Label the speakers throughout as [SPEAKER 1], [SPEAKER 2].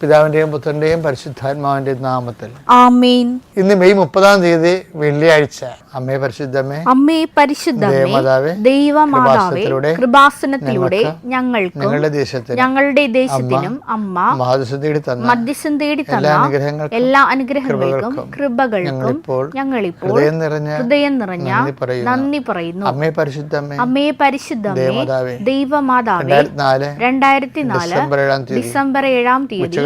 [SPEAKER 1] പിതാവിന്റെയും പുത്രന്റെയും പരിശുദ്ധാത്മാവിന്റെയും നാമത്തിൽ.
[SPEAKER 2] ആമേൻ.
[SPEAKER 1] ഇന്ന് മെയ് മുപ്പതാം തീയതി വെള്ളിയാഴ്ച. അമ്മേ പരിശുദ്ധമേ.
[SPEAKER 2] അമ്മേ പരിശുദ്ധമേ
[SPEAKER 1] ദേവമാതാവേ,
[SPEAKER 2] ദൈവമാതാവേ
[SPEAKER 1] കൃപാസനത്തിലൂടെ
[SPEAKER 2] ഞങ്ങൾക്ക്
[SPEAKER 1] ഞങ്ങളുടെ ദേശത്തിൽ
[SPEAKER 2] ഞങ്ങളുടെ ദേശത്തിനും അമ്മ
[SPEAKER 1] മഹാദിവസം തേടി തന്ന
[SPEAKER 2] മധ്യസ്ഥം തേടി
[SPEAKER 1] എല്ലാ
[SPEAKER 2] തന്ന
[SPEAKER 1] അനുഗ്രഹങ്ങൾക്കും
[SPEAKER 2] എല്ലാ അനുഗ്രഹങ്ങൾക്കും കൃപകൾക്കും
[SPEAKER 1] ഞങ്ങളിപ്പോൾ ഹൃദയം നിറഞ്ഞ
[SPEAKER 2] ഹൃദയം നിറഞ്ഞ
[SPEAKER 1] നന്ദി പറയുന്നു. അമ്മേ പരിശുദ്ധമേ
[SPEAKER 2] അമ്മേ പരിശുദ്ധമേ
[SPEAKER 1] ദൈവമാതാവേ രണ്ടായിരത്തി നാല് ഡിസംബർ ഏഴാം തീയതി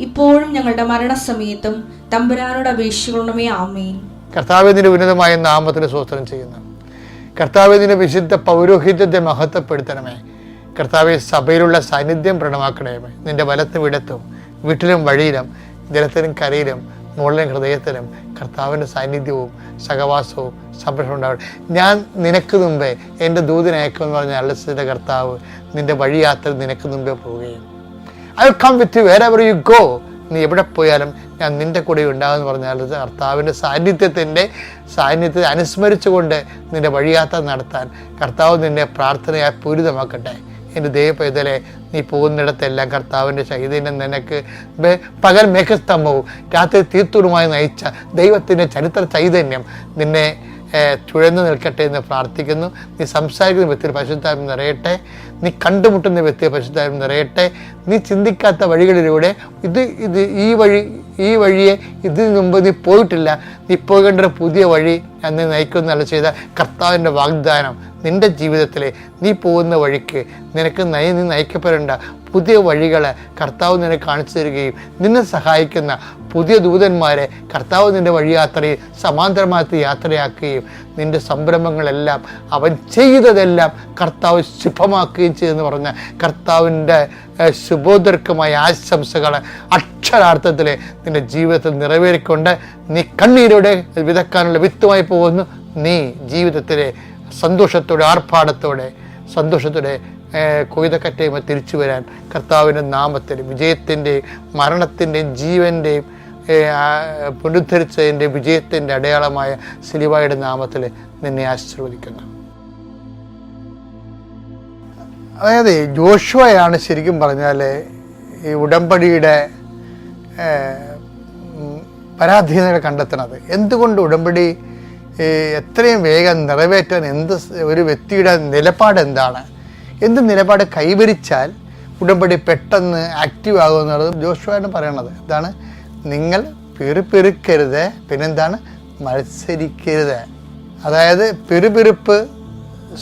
[SPEAKER 3] ഇപ്പോഴും ഞങ്ങളുടെ മരണസമയത്തും തമ്പുരാനോട് അപേക്ഷിക്കണമേ ആമേൻ.
[SPEAKER 1] കർത്താവിന്റെ ഉന്നതമായ നാമത്തിന് സ്വസ്ത്രം ചെയ്യുന്നു. കർത്താവിന്റെ വിശുദ്ധ പൗരോഹിത്യത്തെ മഹത്വപ്പെടുത്തണമേ. കർത്താവെ സഭയിലുള്ള സാന്നിധ്യം പ്രണമാക്കണമേ നിന്റെ വലത്തും ഇടത്തും വീട്ടിലും വഴിയിലും ജലത്തിലും കരയിലും മുകളിലും ഹൃദയത്തിലും കർത്താവിന്റെ സാന്നിധ്യവും സഹവാസവും സംരക്ഷണം ഉണ്ടാവട്ടെ. ഞാൻ നിനക്ക് മുമ്പേ എന്റെ ദൂതിനയക്കുമെന്ന് പറഞ്ഞ അള്ളസിന്റെ കർത്താവ് നിന്റെ വഴിയാത്ര നിനക്ക് മുമ്പേ പോവുകയും I come with you wherever you go നീ എവിടെ പോയാലും ഞാൻ നിന്റെ കൂടെ ഉണ്ടാകുമെന്ന് പറഞ്ഞാൽ കർത്താവിന്റെ സാന്നിധ്യത്തിന്റെ സാന്നിധ്യത്തെ അനുസ്മരിച്ചുകൊണ്ട് നിന്റെ വഴിയാത്ര നടത്താൻ കർത്താവ് നിന്നെ പ്രാർത്ഥനയായി പൂരിതമാക്കട്ടെ. എന്റെ ദൈവപൈതലെ നീ പോകുന്നിടത്തെല്ലാം കർത്താവിന്റെ ചൈതന്യം നിനക്ക് പകൽ മേഘസ്തംഭവും രാത്രി തീർത്തുറുമായി നയിച്ച ദൈവത്തിന്റെ ചരിത്ര ചൈതന്യം നിന്നെ ചുഴന്നു നിൽക്കട്ടെ എന്ന് പ്രാർത്ഥിക്കുന്നു. നീ സംസാരിക്കുന്ന വ്യക്തിയിൽ പരിശുദ്ധാത്മ നിറയട്ടെ. നീ കണ്ടുമുട്ടുന്ന വ്യക്തിയെ പരിശുദ്ധാത്മ നിറയട്ടെ. നീ ചിന്തിക്കാത്ത വഴികളിലൂടെ ഇത് ഇത് ഈ വഴി ഈ വഴിയെ ഇതിനു മുമ്പ് നീ പോയിട്ടില്ല. നീ പോകേണ്ട പുതിയ വഴി എന്നെ നയിക്കുന്ന നയിക്കുന്നല്ല ചെയ്ത കർത്താവിന്റെ വാഗ്ദാനം നിന്റെ ജീവിതത്തിലെ നീ പോകുന്ന വഴിക്ക് നിനക്ക് നയി നീ നയിക്കപ്പെടേണ്ട പുതിയ വഴികളെ കർത്താവ് നിന്നെ കാണിച്ചു തരികയും നിന്നെ സഹായിക്കുന്ന പുതിയ ദൂതന്മാരെ കർത്താവ് നിന്റെ വഴിയാത്രയിൽ സമാന്തരമായിട്ട് യാത്രയാക്കുകയും നിന്റെ സംരംഭങ്ങളെല്ലാം അവൻ ചെയ്തതെല്ലാം കർത്താവ് ശുഭമാക്കുകയും ചെയ്തെന്ന് പറഞ്ഞ കർത്താവിന്റെ ശുഭോദർക്കുമായ ആശംസകൾ അക്ഷരാർത്ഥത്തിൽ നിന്റെ ജീവിതത്തിൽ നിറവേറിക്കൊണ്ട് നീ കണ്ണീരോടെ വിതക്കാനുള്ള വിത്തുമായി പോകുന്നു. നീ ജീവിതത്തിലെ സന്തോഷത്തോടെ ആർഭാടത്തോടെ സന്തോഷത്തോടെ കൊയ്തക്കറ്റയുമ തിരിച്ചു വരാൻ കർത്താവിന്റെ നാമത്തിൽ വിജയത്തിന്റെയും മരണത്തിന്റെയും ജീവന്റെയും പുനരുദ്ധരിച്ചതിന്റെ വിജയത്തിന്റെ അടയാളമായ സിലിവായുടെ നാമത്തിൽ നിന്നെ ആശീർവദിക്കുന്നു. അതായത് ജോഷുവയാണ് ശരിക്കും പറഞ്ഞാൽ ഈ ഉടമ്പടിയുടെ പരാധീനത കണ്ടെത്തണത് എന്തുകൊണ്ട് ഉടമ്പടി എത്രയും വേഗം നിറവേറ്റാൻ എന്ത് ഒരു വ്യക്തിയുടെ നിലപാട് എന്താണ്? എന്ത് നിലപാട് കൈവരിച്ചാൽ ഉടമ്പടി പെട്ടെന്ന് ആക്റ്റീവ് ആകുമെന്നുള്ളത് ജോഷുവാണ് പറയണത്. എന്താണ് നിങ്ങൾ പിറുപിറുക്കരുത്. പിന്നെന്താണ്? മത്സരിക്കരുത്. അതായത് പിറുപിറുപ്പ്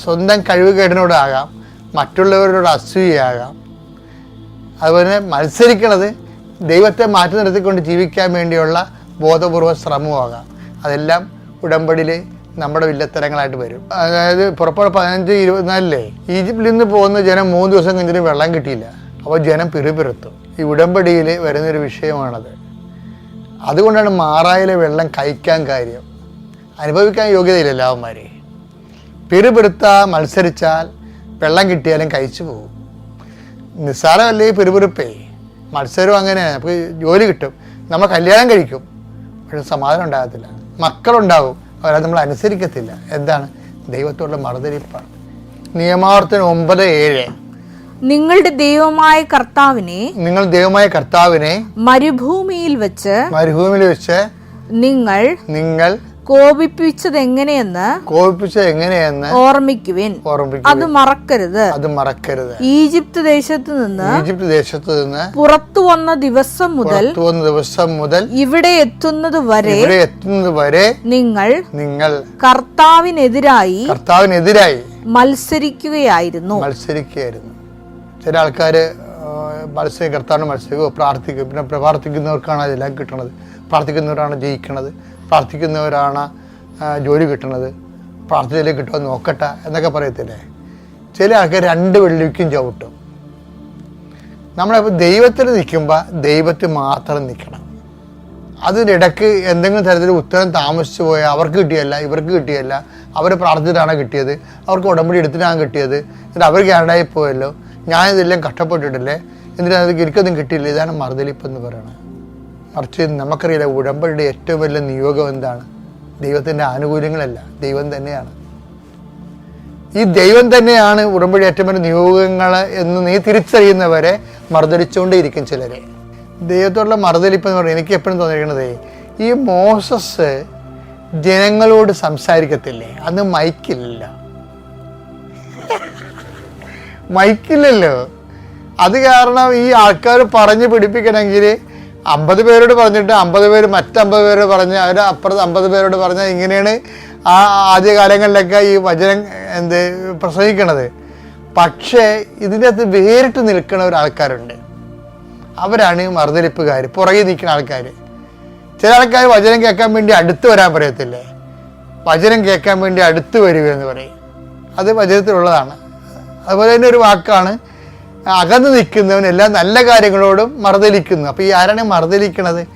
[SPEAKER 1] സ്വന്തം കഴിവുകേടിനോടാകാം. മറ്റുള്ളവരോട് അസൂയയാകാം. അതുപോലെ മത്സരിക്കണത് ദൈവത്തെ മാറ്റി നിർത്തിക്കൊണ്ട് ജീവിക്കാൻ വേണ്ടിയുള്ള ബോധപൂർവ ശ്രമമാകാം. അതെല്ലാം ഉടമ്പടിയിൽ നമ്മുടെ വില്ലത്തരങ്ങളായിട്ട് വരും. അതായത് പുറപ്പാട് പതിനഞ്ച് ഇരുപത്തിനാലിലെ ഈജിപ്തിൽ നിന്ന് പോകുന്ന ജനം മൂന്ന് ദിവസം കഴിഞ്ഞിട്ട് വെള്ളം കിട്ടിയില്ല. അപ്പോൾ ജനം പിറുപിറുത്തു. ഈ ഉടമ്പടിയിൽ വരുന്നൊരു വിഷയമാണത്. അതുകൊണ്ടാണ് മാറായിലെ വെള്ളം കഴിക്കാൻ കാര്യം. അനുഭവിക്കാൻ യോഗ്യതയില്ല എല്ലാവന്മാരെ. പിറുപിറുത്ത മത്സരിച്ചാൽ വെള്ളം കിട്ടിയാലും കഴിച്ചു പോകും. നിസ്സാരമല്ലേ ഈ പെരുപുറുപ്പേ മത്സരവും അങ്ങനെ നമുക്ക് ജോലി കിട്ടും. നമ്മൾ കല്യാണം കഴിക്കും. പക്ഷെ സമാധാനം ഉണ്ടാകത്തില്ല. മക്കളുണ്ടാവും. അവരെ നമ്മൾ അനുസരിക്കത്തില്ല. എന്താണ്? ദൈവത്തോടുള്ള മറുതരിപ്പാണ്. നിയമാവർത്തനം ഒമ്പത് ഏഴ്.
[SPEAKER 2] നിങ്ങളുടെ ദൈവമായ കർത്താവിനെ
[SPEAKER 1] നിങ്ങൾ ദൈവമായ കർത്താവിനെ
[SPEAKER 2] മരുഭൂമിയിൽ വെച്ച്
[SPEAKER 1] മരുഭൂമിയിൽ വെച്ച്
[SPEAKER 2] നിങ്ങൾ
[SPEAKER 1] നിങ്ങൾ
[SPEAKER 2] കോപിപ്പിച്ചത് എങ്ങനെയെന്ന്
[SPEAKER 1] കോപിപ്പിച്ചത് എങ്ങനെയെന്ന്
[SPEAKER 2] ഓർമ്മിക്കുവിൻ. അത് മറക്കരുത്.
[SPEAKER 1] അത് മറക്കരുത്.
[SPEAKER 2] ഈജിപ്ത് ദേശത്ത് നിന്ന്
[SPEAKER 1] ഈജിപ്ത് ദേശത്ത് നിന്ന്
[SPEAKER 2] പുറത്തു വന്ന ദിവസം മുതൽ
[SPEAKER 1] വന്ന ദിവസം മുതൽ
[SPEAKER 2] ഇവിടെ എത്തുന്നത് വരെ
[SPEAKER 1] ഇവിടെ എത്തുന്നത് വരെ
[SPEAKER 2] നിങ്ങൾ
[SPEAKER 1] നിങ്ങൾ
[SPEAKER 2] കർത്താവിനെതിരായി
[SPEAKER 1] കർത്താവിനെതിരായി
[SPEAKER 2] മത്സരിക്കുകയായിരുന്നു.
[SPEAKER 1] മത്സരിക്കുകയായിരുന്നു. ചില ആൾക്കാര് മത്സരി കർത്താവിന് മത്സരിക്കുക പ്രാർത്ഥിക്കും പിന്നെ പ്രാർത്ഥിക്കുന്നവർക്കാണ് അതെല്ലാം കിട്ടണത്. പ്രാർത്ഥിക്കുന്നവരാണ് ജയിക്കണത്. പ്രാർത്ഥിക്കുന്നവരാണ് ജോലി കിട്ടണത് പ്രാർത്ഥനയിലേക്ക് കിട്ടുമോ നോക്കട്ടെ എന്നൊക്കെ പറയത്തില്ലേ? ചില ആൾക്കാർ രണ്ട് വെള്ളിക്കും ചവിട്ടും. നമ്മളിപ്പോൾ ദൈവത്തിൽ നിൽക്കുമ്പോൾ ദൈവത്തിൽ മാത്രം നിൽക്കണം. അതിനിടക്ക് എന്തെങ്കിലും തരത്തിൽ ഉത്തരം താമസിച്ചു പോയാൽ അവർക്ക് കിട്ടിയല്ല ഇവർക്ക് കിട്ടിയല്ല അവർ പ്രാർത്ഥിച്ചിട്ടാണ് കിട്ടിയത് അവർക്ക് ഉടമ്പടി എടുത്തിട്ടാണ് കിട്ടിയത് എന്നിട്ട് അവർ ക്യാരഡായി പോയല്ലോ. ഞാനിതെല്ലാം കഷ്ടപ്പെട്ടിട്ടില്ലേ? എന്നിട്ട് അത് എനിക്കൊന്നും കിട്ടിയില്ല. ഇതാണ് മറുതലിപ്പെന്ന് പറയുന്നത് മറിച്ച് നമുക്കറിയില്ല ഉടമ്പടിയുടെ ഏറ്റവും വലിയ നിയോഗം എന്താണ്? ദൈവത്തിന്റെ ആനുകൂല്യങ്ങളല്ല ദൈവം തന്നെയാണ്. ഈ ദൈവം തന്നെയാണ് ഉടമ്പടി ഏറ്റവും വലിയ നിയോഗങ്ങൾ എന്ന് നീ തിരിച്ചറിയുന്നവരെ മറുതലിച്ചുകൊണ്ടേയിരിക്കും ചിലരെ. ദൈവത്തോടുള്ള മറുതലിപ്പ് എന്ന് പറയുന്നത് എനിക്ക് എപ്പോഴും തോന്നിയിരിക്കുന്നത് ഈ മോസസ് ജനങ്ങളോട് സംസാരിക്കത്തില്ലേ? അന്ന് മൈക്കില്ല മൈക്കില്ലല്ലോ. അത് കാരണം ഈ ആൾക്കാർ പറഞ്ഞു പിടിപ്പിക്കണമെങ്കിൽ അമ്പത് പേരോട് പറഞ്ഞിട്ട് അമ്പത് പേര് മറ്റമ്പത് പേരോട് പറഞ്ഞ് അവർ അപ്പുറത്ത് അമ്പത് പേരോട് പറഞ്ഞാൽ ഇങ്ങനെയാണ് ആ ആദ്യകാലങ്ങളിലൊക്കെ ഈ വചനം എന്ത് പ്രസംഗിക്കണത്. പക്ഷേ ഇതിന്റെ അകത്ത് വേറിട്ട് നിൽക്കുന്ന ഒരാൾക്കാരുണ്ട് അവരാണ് ഈ മറുതലിപ്പുകാർ പുറകെ നിൽക്കുന്ന ആൾക്കാർ ചില ആൾക്കാർ വചനം കേൾക്കാൻ വേണ്ടി അടുത്ത് വരാൻ പറയത്തില്ലേ? വചനം കേൾക്കാൻ വേണ്ടി അടുത്ത് വരിക എന്ന് പറയും. അത് വചനത്തിലുള്ളതാണ്. അതുപോലെ തന്നെ ഒരു വാക്കാണ് അകന്ന് നിൽക്കുന്നവൻ എല്ലാ നല്ല കാര്യങ്ങളോടും മറുതലിക്കുന്നു അപ്പൊ ഈ ആരാണ് മറുതലിക്കണത്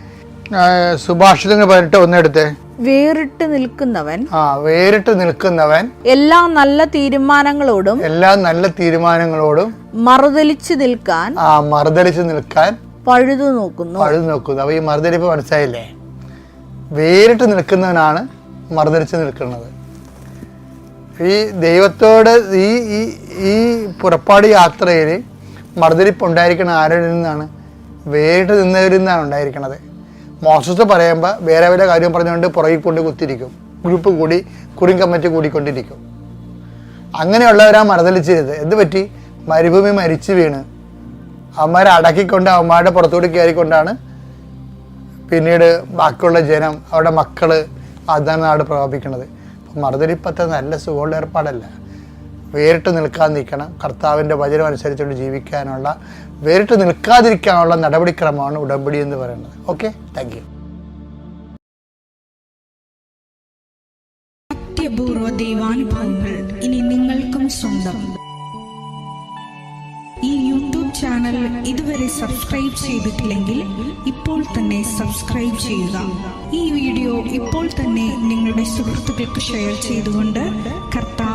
[SPEAKER 1] സുഭാഷിതങ്ങൾ പതിനെട്ട് ഒന്നെടുത്ത്
[SPEAKER 2] വേറിട്ട് നിൽക്കുന്നവൻ
[SPEAKER 1] ആ വേറിട്ട് നിൽക്കുന്നവൻ
[SPEAKER 2] എല്ലാ നല്ല തീരുമാനങ്ങളോടും
[SPEAKER 1] എല്ലാ നല്ല തീരുമാനങ്ങളോടും
[SPEAKER 2] മറുതലിച്ചു നിൽക്കാൻ
[SPEAKER 1] ആ മറുതലിച്ച് നിൽക്കാൻ
[SPEAKER 2] പഴുതു നോക്കുന്നു.
[SPEAKER 1] പഴുതു നോക്കുന്നു. അപ്പൊ ഈ മറുതലിപ്പ് മനസ്സിലായില്ലേ? വേറിട്ട് നിൽക്കുന്നവനാണ് മറുതലിച്ച് നിൽക്കുന്നത്. ഈ ദൈവത്തോട് ഈ ഈ ഈ പുറപ്പാട് യാത്രയിൽ മറുതലിപ്പ് ഉണ്ടായിരിക്കുന്ന ആരുടെ നിന്നാണ്? വേറിട്ട് നിന്നവരിൽ നിന്നാണ് ഉണ്ടായിരിക്കണത്. മോശത്ത് പറയുമ്പോൾ വേറെ വേറെ കാര്യം പറഞ്ഞുകൊണ്ട് പുറകിൽ കൊണ്ട് കുത്തിരിക്കും ഗ്രൂപ്പ് കൂടി കുറിം കമ്മിറ്റി കൂടിക്കൊണ്ടിരിക്കും. അങ്ങനെയുള്ളവരാ മറുതലിച്ചിരുത് എന്ത് പറ്റി മരുഭൂമി മരിച്ചു വീണ്. അവന്മാരെ അടക്കിക്കൊണ്ട് അവന്മാരുടെ പുറത്തുകൂടി കയറിക്കൊണ്ടാണ് പിന്നീട് ബാക്കിയുള്ള ജനം അവരുടെ മക്കൾ അതാണ് നാട് പ്രകോപിക്കുന്നത് മറുതലിപ്പത്തെ നല്ല സുഖമുള്ള ഏർപ്പാടല്ല. വേറിട്ട് നിൽക്കാൻ നിൽക്കണം. കർത്താവിന്റെ വചനം അനുസരിച്ചുകൊണ്ട് ജീവിക്കാനുള്ള വേറിട്ട് നിൽക്കാതിരിക്കാനുള്ള നടപടിക്രമമാണ് ഉടമ്പടി എന്ന് പറയുന്നത്. ഓക്കെ താങ്ക് യു
[SPEAKER 3] സത്യപൂർവ ദൈവാനുഭവങ്ങൾ ഇനി നിങ്ങൾക്കും സ്വന്തം. ഈ യൂട്യൂബ് ചാനൽ ഇതുവരെ സബ്സ്ക്രൈബ് ചെയ്തിട്ടില്ലെങ്കിൽ ഇപ്പോൾ തന്നെ സബ്സ്ക്രൈബ് ചെയ്യുക. ഈ വീഡിയോ ഇപ്പോൾ തന്നെ നിങ്ങളുടെ സുഹൃത്തുക്കൾക്ക് ഷെയർ ചെയ്തുകൊണ്ട്